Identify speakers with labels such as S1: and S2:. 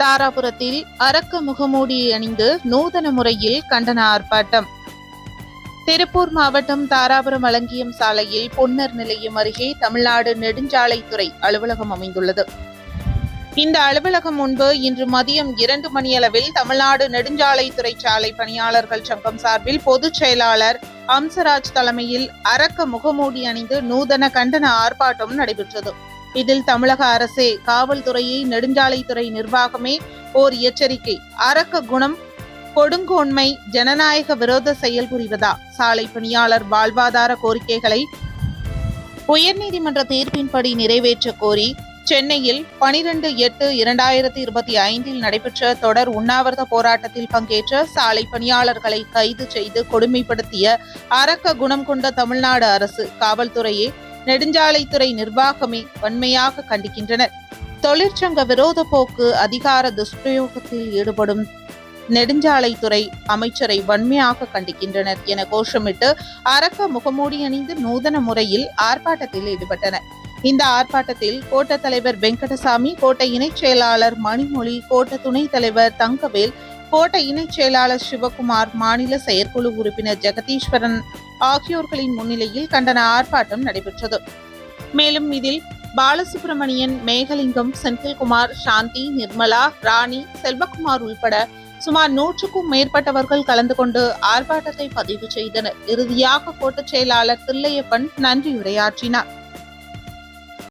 S1: தாராபுரத்தில் அரக்க முகமூடி அணிந்து நூதன முறையில் கண்டன ஆர்ப்பாட்டம். திருப்பூர் மாவட்டம் தாராபுரம் அலங்கியம் சாலையில் பொன்னர் நிலையம் அருகே தமிழ்நாடு நெடுஞ்சாலைத்துறை அலுவலகம் அமைந்துள்ளது. இந்த அலுவலகம் முன்பு இன்று மதியம் இரண்டு மணியளவில் தமிழ்நாடு நெடுஞ்சாலைத்துறை சாலை பணியாளர்கள் சங்கம் சார்பில் பொதுச் செயலாளர் அம்சராஜ் தலைமையில் அரக்க முகமூடி அணிந்து நூதன கண்டன ஆர்ப்பாட்டம் நடைபெற்றது. இதில் தமிழக அரசே காவல்துறையை நெடுஞ்சாலைத்துறை நிர்வாகமே ஓர் எச்சரிக்கை. அரக்க குணம் கொடுங்கோன்மை ஜனநாயக விரோத செயல் புரிவதா? சாலை பணியாளர் வாழ்வாதார கோரிக்கைகளை உயர்நீதிமன்ற தீர்ப்பின்படி நிறைவேற்ற கோரி சென்னையில் பனிரெண்டு எட்டு இரண்டாயிரத்தி இருபத்தி ஐந்தில் நடைபெற்ற தொடர் உண்ணாவிரத போராட்டத்தில் பங்கேற்ற சாலை பணியாளர்களை கைது செய்து கொடுமைப்படுத்திய அரக்க குணம் கொண்ட தமிழ்நாடு அரசு காவல்துறையே நெடுஞ்சாலைத்துறை நிர்வாகமே வன்மையாக கண்டிக்கின்றனர். தொழிற்சங்க விரோத போக்கு அதிகார துஷ்பிரயோகத்தில் ஈடுபடும் நெடுஞ்சாலைத்துறை அமைச்சரை வன்மையாக கண்டிக்கின்றனர் என கோஷமிட்டு அரக்க முகமூடி அணிந்து நூதன முறையில் ஆர்ப்பாட்டத்தில் ஈடுபட்டனர். இந்த ஆர்ப்பாட்டத்தில் கோட்ட தலைவர் வெங்கடசாமி கோட்டை இணைச் செயலாளர் மணிமொழி கோட்ட துணைத் தலைவர் தங்கவேல் கோட்டை இணைச் செயலாளர் சிவகுமார் மாநில செயற்குழு உறுப்பினர் ஜெகதீஸ்வரன் ஆகியோர்களின் முன்னிலையில் கண்டன ஆர்ப்பாட்டம் நடைபெற்றது. மேலும் இதில் பாலசுப்ரமணியன் மேகலிங்கம் செந்தில்குமார் சாந்தி நிர்மலா ராணி செல்வகுமார் உள்பட சுமார் நூற்றுக்கும் மேற்பட்டவர்கள் கலந்து கொண்டு ஆர்ப்பாட்டத்தை பதிவு செய்தனர். இறுதியாக கோட்டச் செயலாளர் தில்லையப்பன் நன்றி உரையாற்றினார்